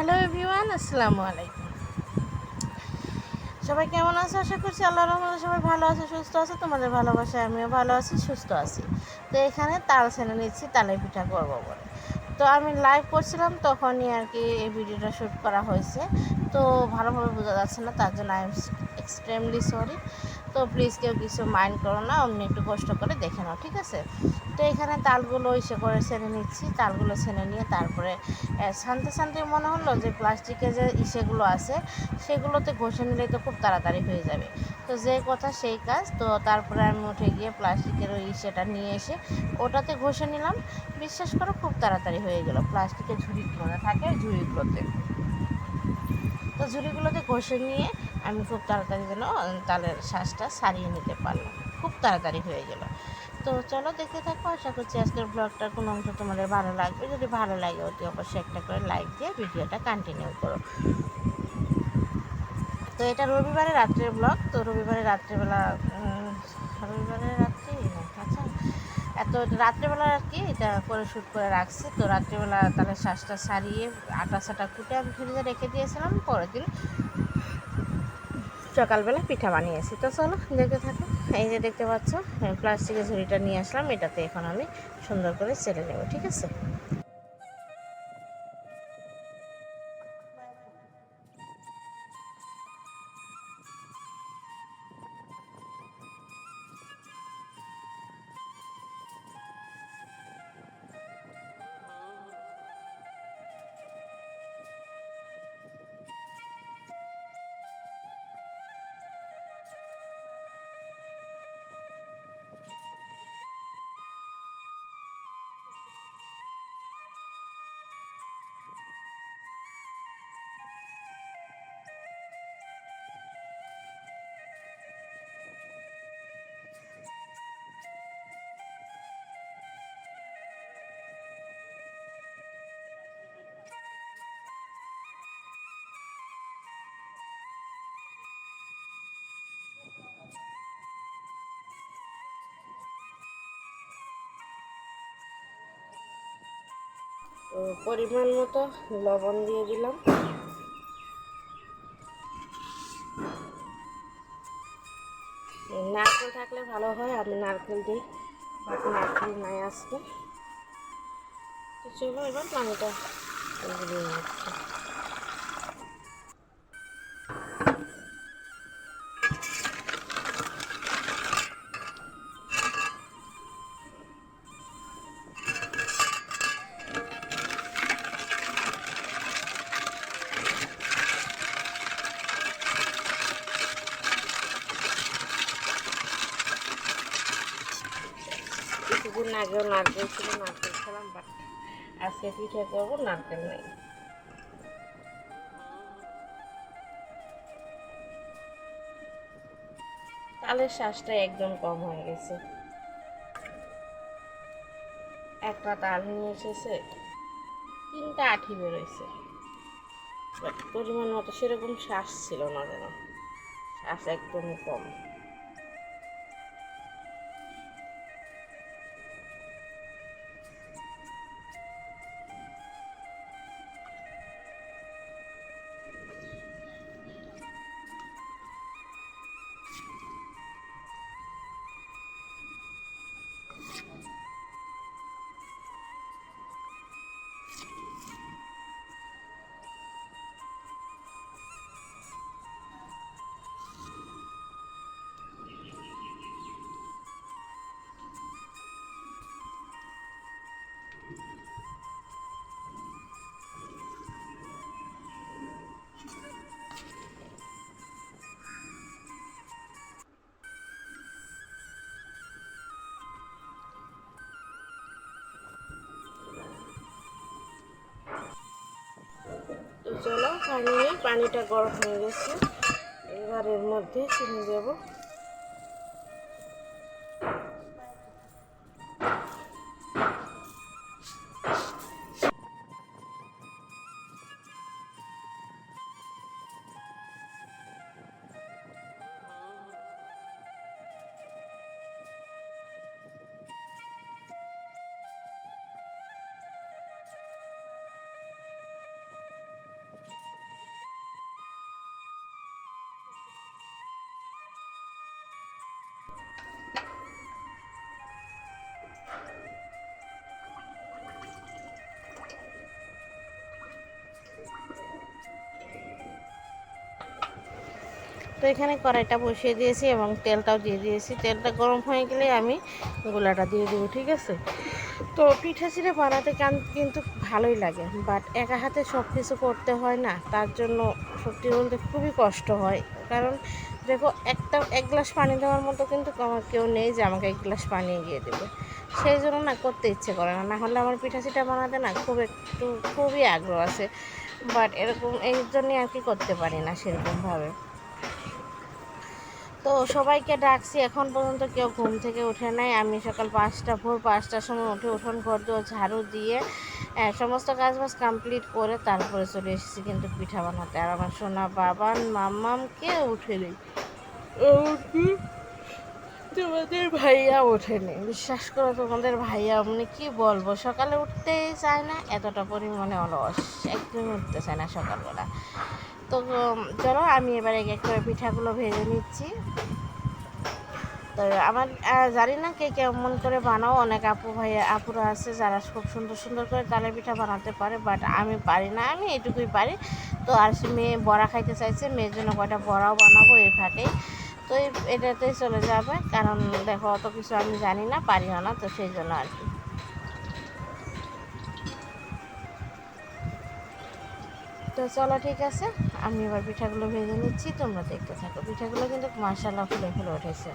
Hello everyone আসসালামু আলাইকুম সবাই কেমন আছে? আশা করছি আল্লাহ রহমতে সবাই ভালো আছে, সুস্থ আছে। তোমাদের ভালোবাসায় আমিও ভালো আছি, সুস্থ আছি। তো এখানে তাল ছেনে নিচ্ছি তালে পিঠা করব বলে। তো আমি লাইভ করছিলাম, তখনই আর কি এই ভিডিওটা শ্যুট করা হয়েছে। তো ভালোভাবে বোঝা যাচ্ছে না, তার জন্য আই এম এক্সট্রিমলি সরি তো প্লিজ কেউ কিছু মাইন্ড করো না, অমনি একটু কষ্ট করে দেখে নাও, ঠিক আছে? তো এখানে তালগুলো ইসে করে ছেনে নিচ্ছি, তালগুলো ছেনে নিয়ে তারপরে শান্তি শান্তি মনে হলো যে প্লাস্টিকের যে ইসেগুলো আছে, সেগুলোতে ঘষে নিলে তো খুব তাড়াতাড়ি হয়ে যাবে। তো যে কথা সেই কাজ, তো তারপরে আমি উঠে গিয়ে প্লাস্টিকের ওই ইসেটা নিয়ে এসে ওটাতে ঘষে নিলাম। বিশ্বাস করো খুব তাড়াতাড়ি হয়ে গেল প্লাস্টিকের ঝুড়িগুলোতে থাকে ঝুড়িগুলোতে। তো ঝুড়িগুলোতে ঘষে নিয়ে আমি খুব তাড়াতাড়ি যেন তালের শ্বাসটা সারিয়ে নিতে পারলাম। খুব তাড়াতাড়ি হয়ে গেল। তো চলো দেখতে থাকো, আশা করছি আজকের ব্লগটার কোনো অংশ তোমাদের ভালো লাগবে। যদি ভালো লাগে, অতি অবশ্যই একটা করে লাইক দিয়ে ভিডিওটা কন্টিনিউ করো। তো এটা রবিবারে রাত্রের ব্লগ তো রবিবারে রাত্রেবেলা রবিবারে রাত্রি আচ্ছা। এত রাত্রেবেলা আর কি এটা করে শ্যুট করে রাখছি। তো রাত্রেবেলা তাহলে শ্বাসটা সারিয়ে আটা সাটা কুটে আমি ফ্রিজে রেখে দিয়েছিলাম, পরের দিন সকালবেলা পিঠা বানিয়েছি। তো চলো দেখতে থাকো। এই যে দেখতে পাচ্ছ প্লাস্টিকের ঝুড়িটা নিয়ে আসলাম, এটাতে এখন আমি সুন্দর করে ছেড়ে নেব, ঠিক আছে? তো পরিমাণ মতো লবণ দিয়ে দিলাম। নারকেল থাকলে ভালো হয়, আমি নারকেল দিই বাট নারকেল নাই আসবে চলো এবার পানিটা দিয়ে নিচ্ছি। কিছুদিন আগেও নারকেল ছিল, নারকেল খেলাম, বাট আজকে পিঠে করব নারকেল নেই। তালের শ্বাসটা একদম কম হয়ে গেছে। একটা তাল নিয়ে এসেছে, তিনটা আঠি বেরোইছে বাট পরিমাণ মতো সেরকম শ্বাস ছিল না যেন, শ্বাস একদমই কম। চলো ফাইনালি পানিটা গরম হয়ে গেছে। এবার এর মধ্যে চিনি দেব। তো এখানে কড়াইটা বসিয়ে দিয়েছি এবং তেলটাও দিয়ে দিয়েছি। তেলটা গরম হয়ে গেলে আমি গোলাটা দিয়ে দেবো, ঠিক আছে? তো পিঠা চিড়ে বানাতে কান- কিন্তু ভালোই লাগে বাট একা হাতে সব কিছু করতে হয় না, তার জন্য সত্যি বলতে খুবই কষ্ট হয়। কারণ দেখো, একটা, এক গ্লাস পানি দেওয়ার মতো কিন্তু আমার কেউ নেই যে আমাকে এক গ্লাস পানি এগিয়ে দেবে। সেই জন্য না করতে ইচ্ছে করে না। না হলে আমার পিঠা চিঠা বানাতে না খুব একটু, খুবই আগ্রহ আছে। বাট এরকম এই জন্যই আর কি করতে পারি না সেরকমভাবে। তো সবাইকে ডাকছি। এখন পর্যন্ত কেউ ঘুম থেকে উঠে নাই। আমি সকাল পাঁচটা, ভোর পাঁচটার সময় উঠে উঠোন ঘর ঝাড়ু দিয়ে সমস্ত কাজ বাজ কমপ্লিট করে তারপরে চলে এসেছি কিন্তু পিঠা বানাতে। আর আমার সোনা বাবান মাম্মামকে উঠে নেই। তোমাদের ভাইয়া ওঠেনি বিশ্বাস করো তোমাদের ভাইয়া মানে কি বলব সকালে উঠতেই চায় না এতটা পরিমাণে অলস একদমই উঠতে চায় না সকালবেলা। তো চলো আমি এবার এক এক করে পিঠাগুলো ভেজে নিচ্ছি। তো আমার জানি না কে কেমন করে বানাও, অনেক আপু ভাইয়া আপুরা আছে যারা খুব সুন্দর সুন্দর করে তালের পিঠা বানাতে পারে বাট আমি পারি না, আমি এটুকুই পারি। তো আর মেয়ে বড়া খাইতে চাইছে, মেয়ের জন্য কয়টা বড়াও বানাবো এই ফাঁকেই তো এটাতেই চলে যাবে, কারণ দেখো অত কিছু আমি জানি না, পারিও না, তো সেই জন্য আর কি। তো চলো ঠিক আছে, আমি এবার পিঠাগুলো ভেজে নিচ্ছি, তোমরা দেখতে থাকো। পিঠাগুলো কিন্তু মার্শাল্লাহ ফুলে ফুলে উঠেছে।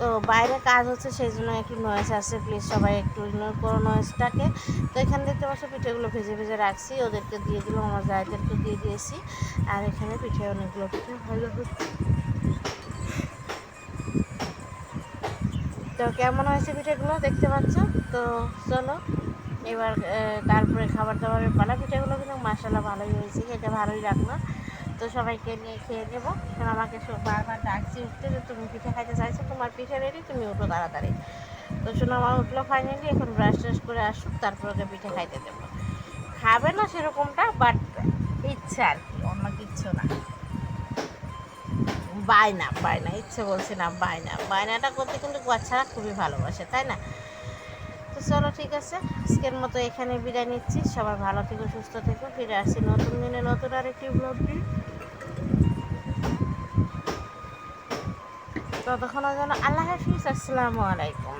তো বাইরে কাজ হচ্ছে সেই জন্য একটু নয়েজ আসছে প্লিজ সবাই একটু ইগনোর করো নয়েজটাকে তো এখানে দেখতে পাচ্ছ পিঠেগুলো ভেজে ভেজে রাখছি। ওদেরকে দিয়ে দিলাম, আমার জায়দেরকে দিয়ে দিয়েছি। আর এখানে পিঠে অনেকগুলো পিঠে ভালো হচ্ছে তো কেমন হয়েছে পিঠেগুলো দেখতে পাচ্ছ? তো চলো, এবার তারপরে খাবার দাবারের পালা। পিঠেগুলো কিন্তু মাসালা ভালোই হয়েছে এটা ভালোই লাগল। তো সবাইকে নিয়ে খেয়ে নেব। আমাকে বারবার ডাকছি উঠতে যে, তুমি পিঠে খাইতে চাইছো? তোমার পিঠে রেডি তুমি উঠো তাড়াতাড়ি। তো শোনো আমার উঠল ফাইনালি এখন ব্রাশ ট্রাশ করে আসুক, তারপর ওকে পিঠে খাইতে দেবো। খাবে না সেরকমটা বাট ইচ্ছা আর কি, অন্য কিচ্ছু না। বায়না বায়না, ইচ্ছে বলছি না, বায়না। বায়নাটা করতে কিন্তু বাচ্চারা খুবই ভালোবাসে, তাই না? তো চলো ঠিক আছে, আজকের মতো এখানে বিদায় নিচ্ছি। সবাই ভালো থেকো, সুস্থ থেকো, ফিরে আসছি নতুন দিনে নতুন আর আরেকটি ব্লগ ততক্ষণের জন্য আল্লাহ হাফিজ আসসালামু আলাইকুম।